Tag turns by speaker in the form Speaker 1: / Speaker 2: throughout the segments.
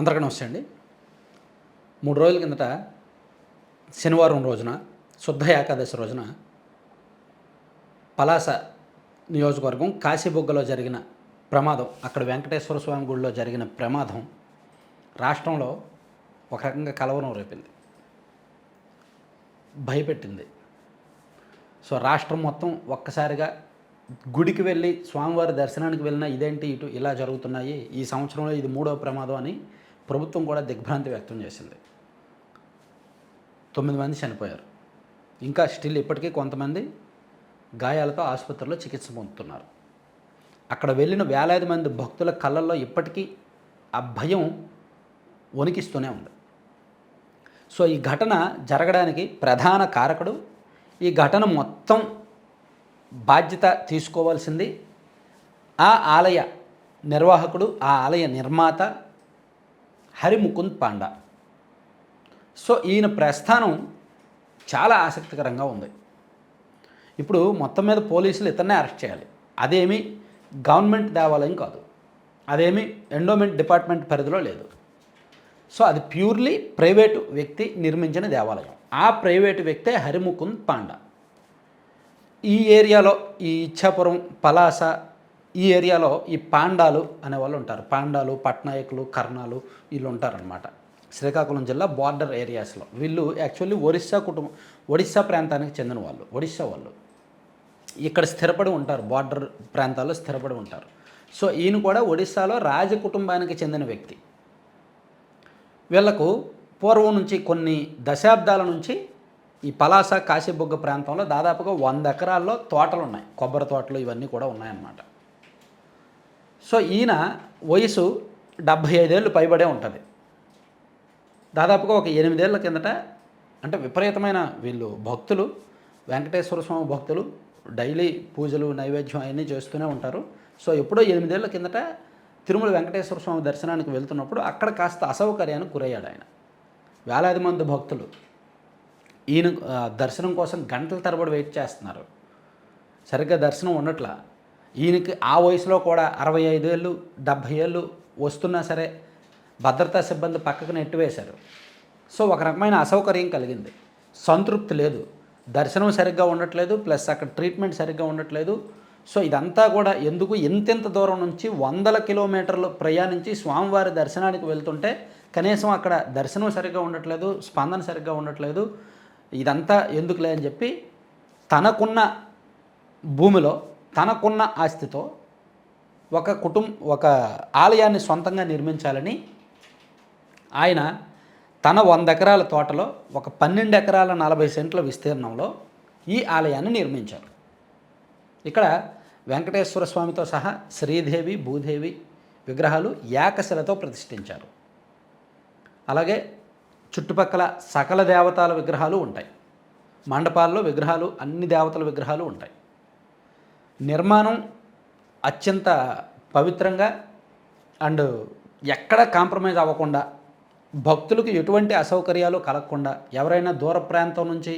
Speaker 1: అందరికీ నమస్తే అండి. మూడు రోజుల కిందట శనివారం రోజున శుద్ధ ఏకాదశి రోజున పలాస నియోజకవర్గం కాశీబుగ్గలో జరిగిన ప్రమాదం అక్కడ వెంకటేశ్వర స్వామి గుడిలో జరిగిన ప్రమాదం రాష్ట్రంలో ఒక రకంగా కలవరం రేపింది. భయపెట్టింది. సో రాష్ట్రం మొత్తం ఒక్కసారిగా గుడికి వెళ్ళి స్వామివారి దర్శనానికి వెళ్ళినా ఇదేంటి ఇటు ఇలా జరుగుతున్నాయి ఈ సంవత్సరంలో ఇది మూడవ ప్రమాదం అని ప్రభుత్వం కూడా దిగ్భ్రాంతి వ్యక్తం చేసింది. తొమ్మిది మంది చనిపోయారు. ఇంకా స్టిల్ ఇప్పటికీ కొంతమంది గాయాలతో ఆసుపత్రిలో చికిత్స పొందుతున్నారు. అక్కడ వెళ్ళిన వేలాది మంది భక్తుల కళ్ళల్లో ఇప్పటికీ ఆ భయం వణికిస్తూనే ఉంది. సో ఈ ఘటన జరగడానికి ప్రధాన కారకుడు ఈ ఘటన మొత్తం బాధ్యత తీసుకోవాల్సింది ఆ ఆలయ నిర్వాహకుడు ఆ ఆలయ నిర్మాత హరిముకుంద్ పాండా. సో ఈయన ప్రస్థానం చాలా ఆసక్తికరంగా ఉంది. ఇప్పుడు మొత్తం మీద పోలీసులు ఇతన్నే అరెస్ట్ చేయాలి. అదేమి గవర్నమెంట్ దేవాలయం కాదు. అదేమి ఎండోమెంట్ డిపార్ట్మెంట్ పరిధిలో లేదు. సో అది ప్యూర్లీ ప్రైవేటు వ్యక్తి నిర్మించిన దేవాలయం. ఆ ప్రైవేటు వ్యక్తే హరిముకుంద్ పాండా. ఈ ఏరియాలో ఈ ఇచ్చాపురం పలాస ఈ ఏరియాలో ఈ పాండాలు అనేవాళ్ళు ఉంటారు. పాండాలు పట్నాయకులు కర్ణాలు వీళ్ళు ఉంటారనమాట శ్రీకాకుళం జిల్లా బార్డర్ ఏరియాస్లో. వీళ్ళు యాక్చువల్లీ ఒరిస్సా కుటుంబం ఒడిస్సా ప్రాంతానికి చెందిన వాళ్ళు ఒడిస్సా వాళ్ళు. ఇక్కడ స్థిరపడి ఉంటారు బార్డర్ ప్రాంతాల్లో స్థిరపడి ఉంటారు. సో ఈయన కూడా ఒడిస్సాలో రాజ కుటుంబానికి చెందిన వ్యక్తి. వీళ్ళకు పూర్వం నుంచి కొన్ని దశాబ్దాల నుంచి ఈ పలాస కాశీబుగ్గ ప్రాంతంలో దాదాపుగా వంద ఎకరాల్లో తోటలు ఉన్నాయి కొబ్బరి తోటలు ఇవన్నీ కూడా ఉన్నాయన్నమాట. సో ఈయన వయసు డెబ్భై ఐదేళ్ళు పైబడే ఉంటుంది. దాదాపుగా ఒక ఎనిమిదేళ్ళ కిందట అంటే విపరీతమైన వీళ్ళు భక్తులు వెంకటేశ్వర స్వామి భక్తులు డైలీ పూజలు నైవేద్యం అవన్నీ చేస్తూనే ఉంటారు. సో ఎప్పుడో ఎనిమిదేళ్ళ కిందట తిరుమల వెంకటేశ్వర స్వామి దర్శనానికి వెళ్తున్నప్పుడు అక్కడ కాస్త అసౌకర్యానికి గురయ్యాడు ఆయన. వేలాది మంది భక్తులు ఈయన దర్శనం కోసం గంటల తరబడి వెయిట్ చేస్తున్నారు. సరిగ్గా దర్శనం ఉండట్లా. ఈయనకి ఆ వయసులో కూడా అరవై ఐదేళ్ళు డెబ్భై ఏళ్ళు వస్తున్నా సరే భద్రతా సిబ్బంది పక్కకు నెట్టివేశారు. సో ఒక రకమైన అసౌకర్యం కలిగింది. సంతృప్తి లేదు. దర్శనం సరిగ్గా ఉండట్లేదు ప్లస్ అక్కడ ట్రీట్మెంట్ సరిగ్గా ఉండట్లేదు. సో ఇదంతా కూడా ఎందుకు ఇంతింత దూరం నుంచి వందల కిలోమీటర్లు ప్రయాణించి స్వామివారి దర్శనానికి వెళ్తుంటే కనీసం అక్కడ దర్శనం సరిగ్గా ఉండట్లేదు స్పందన సరిగ్గా ఉండట్లేదు. ఇదంతా ఎందుకులే అని చెప్పి తనకున్న భూమిలో తనకున్న ఆస్తితో ఒక కుటుంబ ఒక ఆలయాన్ని సొంతంగా నిర్మించాలని ఆయన తన వంద ఎకరాల తోటలో ఒక పన్నెండు ఎకరాల నలభై సెంట్ల విస్తీర్ణంలో ఈ ఆలయాన్ని నిర్మించారు. ఇక్కడ వెంకటేశ్వర స్వామితో సహా శ్రీదేవి భూదేవి విగ్రహాలు ఏకశిలతో ప్రతిష్ఠించారు. అలాగే చుట్టుపక్కల సకల దేవతల విగ్రహాలు ఉంటాయి. మండపాల్లో విగ్రహాలు అన్ని దేవతల విగ్రహాలు ఉంటాయి. నిర్మాణం అత్యంత పవిత్రంగా అండ్ ఎక్కడ కాంప్రమైజ్ అవ్వకుండా భక్తులకు ఎటువంటి అసౌకర్యాలు కలగకుండా ఎవరైనా దూర ప్రాంతం నుంచి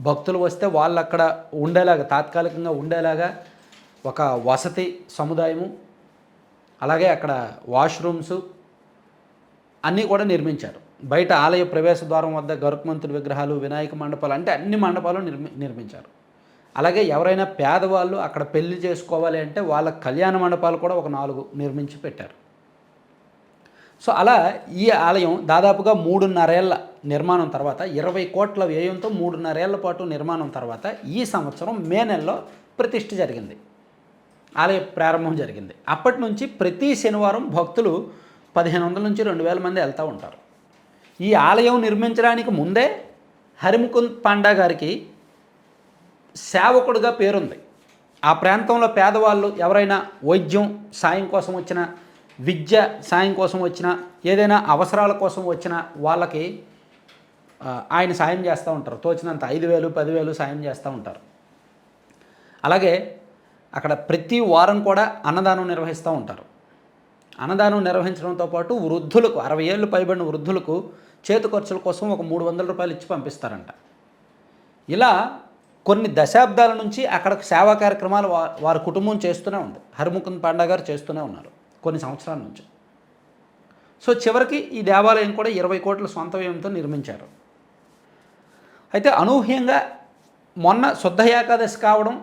Speaker 1: భక్తులు వస్తే వాళ్ళు అక్కడ ఉండేలాగా తాత్కాలికంగా ఉండేలాగా ఒక వసతి సముదాయము అలాగే అక్కడ వాష్రూమ్స్ అన్నీ కూడా నిర్మించారు. బయట ఆలయ ప్రవేశ ద్వారం వద్ద గరుక్మంతుడి విగ్రహాలు వినాయక మండపాలు అంటే అన్ని మండపాలు నిర్మి నిర్మించారు. అలాగే ఎవరైనా పేదవాళ్ళు అక్కడ పెళ్ళి చేసుకోవాలి అంటే వాళ్ళ కళ్యాణ మండపాలు కూడా ఒక నాలుగు నిర్మించి పెట్టారు. సో అలా ఈ ఆలయం దాదాపుగా మూడున్నరేళ్ళ నిర్మాణం తర్వాత ఇరవై కోట్ల వ్యయంతో మూడున్నరేళ్ళ పాటు నిర్మాణం తర్వాత ఈ సంవత్సరం మే నెలలో ప్రతిష్ఠ జరిగింది. ఆలయ ప్రారంభం జరిగింది. అప్పటి నుంచి ప్రతి శనివారం భక్తులు పదిహేను వందల నుంచి రెండు వేల మంది వెళ్తూ ఉంటారు. ఈ ఆలయం నిర్మించడానికి ముందే హరిముకుంద్ పాండా గారికి సేవకుడుగా పేరుంది. ఆ ప్రాంతంలో పేదవాళ్ళు ఎవరైనా వైద్యం సాయం కోసం వచ్చిన విద్య సాయం కోసం వచ్చిన ఏదైనా అవసరాల కోసం వచ్చిన వాళ్ళకి ఆయన సాయం చేస్తూ ఉంటారు. తోచినంత ఐదు వేలు పదివేలు సాయం చేస్తూ ఉంటారు. అలాగే అక్కడ ప్రతి వారం కూడా అన్నదానం నిర్వహిస్తూ ఉంటారు. అన్నదానం నిర్వహించడంతో పాటు వృద్ధులకు అరవై ఏళ్ళు పైబడిన వృద్ధులకు చేతు ఖర్చుల కోసం ఒక మూడు వందల రూపాయలు ఇచ్చి పంపిస్తారంట. ఇలా కొన్ని దశాబ్దాల నుంచి అక్కడ సేవా కార్యక్రమాలు వారి కుటుంబం చేస్తూనే ఉంది. హరిముకుంద్ పాండా గారు చేస్తూనే ఉన్నారు కొన్ని సంవత్సరాల నుంచి. సో చివరికి ఈ దేవాలయం కూడా ఇరవై కోట్ల సొంత వ్యయంతో నిర్మించారు. అయితే అనూహ్యంగా మొన్న శుద్ధ ఏకాదశి కావడం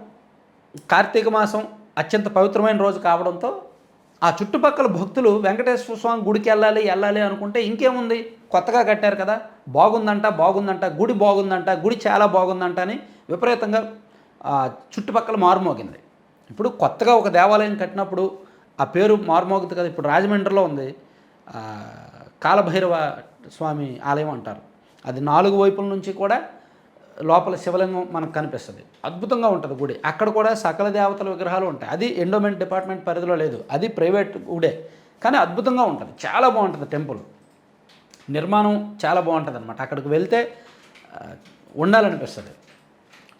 Speaker 1: కార్తీక మాసం అత్యంత పవిత్రమైన రోజు కావడంతో ఆ చుట్టుపక్కల భక్తులు వెంకటేశ్వర స్వామి గుడికి వెళ్ళాలి వెళ్ళాలి అనుకుంటే ఇంకేముంది? కొత్తగా కట్టారు కదా బాగుందంట బాగుందంట గుడి బాగుందంట గుడి చాలా బాగుందంట అని విపరీతంగా చుట్టుపక్కల మారుమోగింది. ఇప్పుడు కొత్తగా ఒక దేవాలయం కట్టినప్పుడు ఆ పేరు మారుమోగుతుంది కదా ఇప్పుడు రాజమండ్రిలో ఉంది. కాలభైరవ స్వామి ఆలయం అంటారు. అది నాలుగు వైపుల నుంచి కూడా లోపల శివలింగం మనకు కనిపిస్తుంది. అద్భుతంగా ఉంటుంది గుడి. అక్కడ కూడా సకల దేవతల విగ్రహాలు ఉంటాయి. అది ఎండోమెంట్ డిపార్ట్మెంట్ పరిధిలో లేదు. అది ప్రైవేట్ గుడే. కానీ అద్భుతంగా ఉంటుంది. చాలా బాగుంటుంది టెంపుల్. నిర్మాణం చాలా బాగుంటుంది అనమాట అక్కడికి వెళ్తే ఉండాలనిపిస్తుంది.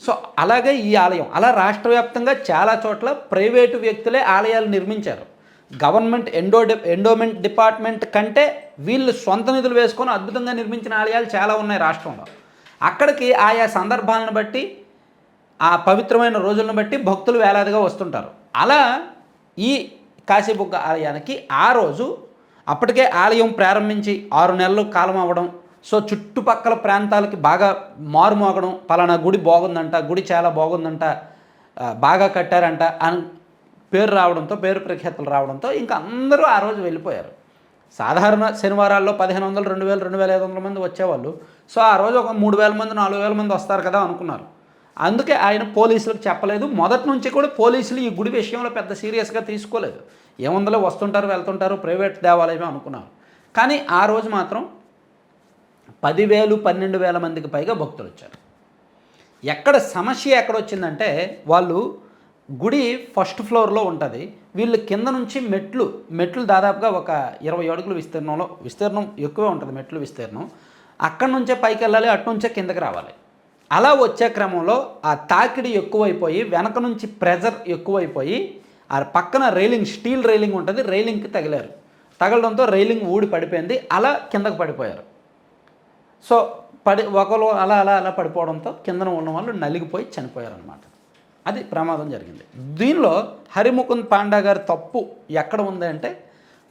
Speaker 1: సో అలాగే ఈ ఆలయం. అలా రాష్ట్ర వ్యాప్తంగా చాలా చోట్ల ప్రైవేటు వ్యక్తులే ఆలయాలు నిర్మించారు. గవర్నమెంట్ ఎండో ఎండోమెంట్ డిపార్ట్మెంట్ కంటే వీళ్ళు సొంత నిధులు వేసుకొని అద్భుతంగా నిర్మించిన ఆలయాలు చాలా ఉన్నాయి రాష్ట్రంలో. అక్కడికి ఆయా సందర్భాలను బట్టి ఆ పవిత్రమైన రోజులను బట్టి భక్తులు వేలాదిగా వస్తుంటారు. అలా ఈ కాశీబుగ్గ ఆలయానికి ఆ రోజు అప్పటికే ఆలయం ప్రారంభించి ఆరు నెలలు కాలం అవ్వడం సో చుట్టుపక్కల ప్రాంతాలకి బాగా మారుమోగడం పలానా గుడి బాగుందంట గుడి చాలా బాగుందంట బాగా కట్టారంట అని పేరు రావడంతో పేరు ప్రఖ్యాతులు రావడంతో ఇంకా అందరూ ఆ రోజు వెళ్ళిపోయారు. సాధారణ శనివారాల్లో పదిహేను వందలు రెండు వేలు రెండు వేల ఐదు వందల మంది వచ్చేవాళ్ళు. సో ఆ రోజు ఒక మూడు వేల మంది నాలుగు వేల మంది వస్తారు కదా అనుకున్నారు. అందుకే ఆయన పోలీసులకు చెప్పలేదు. మొదటి నుంచి కూడా పోలీసులు ఈ గుడి విషయంలో పెద్ద సీరియస్గా తీసుకోలేదు. ఏముందలో వస్తుంటారు వెళ్తుంటారు ప్రైవేట్ దేవాలయమే అనుకున్నారు. కానీ ఆ రోజు మాత్రం పదివేలు పన్నెండు వేల మందికి పైగా భక్తులు వచ్చారు. ఎక్కడ సమస్య ఎక్కడ వచ్చిందంటే వాళ్ళు గుడి ఫస్ట్ ఫ్లోర్లో ఉంటుంది. వీళ్ళు కింద నుంచి మెట్లు మెట్లు దాదాపుగా ఒక ఇరవై అడుగుల విస్తీర్ణంలో విస్తీర్ణం ఎక్కువే ఉంటుంది మెట్లు విస్తీర్ణం. అక్కడి నుంచే పైకి వెళ్ళాలి అటు నుంచే కిందకి రావాలి. అలా వచ్చే క్రమంలో ఆ తాకిడి ఎక్కువైపోయి వెనక నుంచి ప్రెజర్ ఎక్కువైపోయి ఆ పక్కన రైలింగ్ స్టీల్ రైలింగ్ ఉంటుంది రైలింగ్కి తగిలారు. తగలడంతో రైలింగ్ ఊడి పడిపోయింది అలా కిందకు పడిపోయారు. సో పడి ఒకరు అలా అలా అలా పడిపోవడంతో కిందన ఉన్న వాళ్ళు నలిగిపోయి చనిపోయారనమాట అది ప్రమాదం జరిగింది. దీనిలో హరిముకుంద్ పాండా గారి తప్పు ఎక్కడ ఉంది అంటే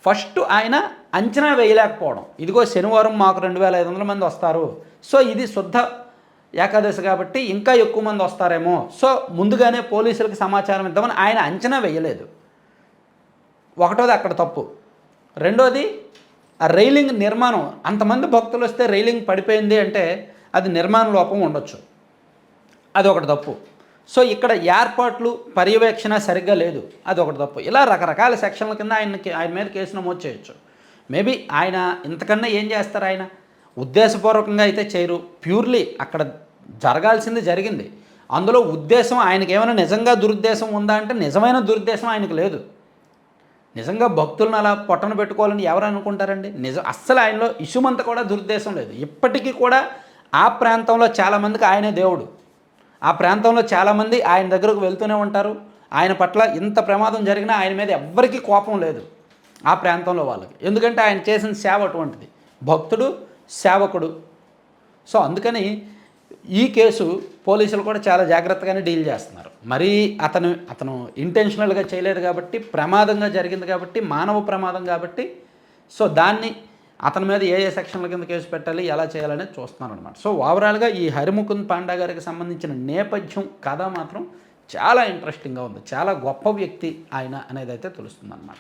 Speaker 1: ఫస్ట్ ఆయన అంచనా వేయలేకపోవడం. ఇదిగో శనివారం మాకు రెండు వేల ఐదు వందల మంది వస్తారు. సో ఇది శుద్ధ ఏకాదశి కాబట్టి ఇంకా ఎక్కువ మంది వస్తారేమో. సో ముందుగానే పోలీసులకు సమాచారం ఇద్దామని ఆయన అంచనా వేయలేదు. ఒకటోది అక్కడ తప్పు. రెండోది ఆ రైలింగ్ నిర్మాణం అంతమంది భక్తులు వస్తే రైలింగ్ పడిపోయింది అంటే అది నిర్మాణ లోపం ఉండొచ్చు. అది ఒకటి తప్పు. సో ఇక్కడ ఏర్పాట్లు పర్యవేక్షణ సరిగ్గా లేదు. అది ఒకటి తప్పు. ఇలా రకరకాల సెక్షన్ల కింద ఆయనకి ఆయన మీద కేసు నమోదు చేయొచ్చు. మేబీ ఆయన ఇంతకన్నా ఏం చేస్తారు ఆయన? ఉద్దేశపూర్వకంగా అయితే చేయరు. ప్యూర్లీ అక్కడ జరగాల్సింది జరిగింది. అందులో ఉద్దేశం ఆయనకి ఏమైనా నిజంగా దురుద్దేశం ఉందా అంటే నిజమైన దురుద్దేశం ఆయనకు లేదు. నిజంగా భక్తులను అలా పొట్టన పెట్టుకోవాలని ఎవరు అనుకుంటారండి? నిజం అస్సలు ఆయనలో ఇసుమంత కూడా దురుద్దేశం లేదు. ఇప్పటికీ కూడా ఆ ప్రాంతంలో చాలామందికి ఆయనే దేవుడు. ఆ ప్రాంతంలో చాలామంది ఆయన దగ్గరకు వెళ్తూనే ఉంటారు. ఆయన పట్ల ఇంత ప్రమాదం జరిగినా ఆయన మీద ఎవ్వరికీ కోపం లేదు ఆ ప్రాంతంలో వాళ్ళకి. ఎందుకంటే ఆయన చేసిన సేవ అటువంటిది. భక్తుడు సేవకుడు. సో అందుకని ఈ కేసు పోలీసులు కూడా చాలా జాగ్రత్తగానే డీల్ చేస్తున్నారు. మరీ అతను అతను ఇంటెన్షనల్గా చేయలేదు కాబట్టి ప్రమాదంగా జరిగింది కాబట్టి మానవ ప్రమాదం కాబట్టి సో దాన్ని అతని మీద ఏ ఏ సెక్షన్ల కింద కేసు పెట్టాలి ఎలా చేయాలనేది చూస్తున్నారు అనమాట సో ఓవరాల్గా ఈ హరిముకుంద్ పాండా గారికి సంబంధించిన నేపథ్యం కథ మాత్రం చాలా ఇంట్రెస్టింగ్గా ఉంది. చాలా గొప్ప వ్యక్తి ఆయన అనేది అయితే తెలుస్తుంది అనమాట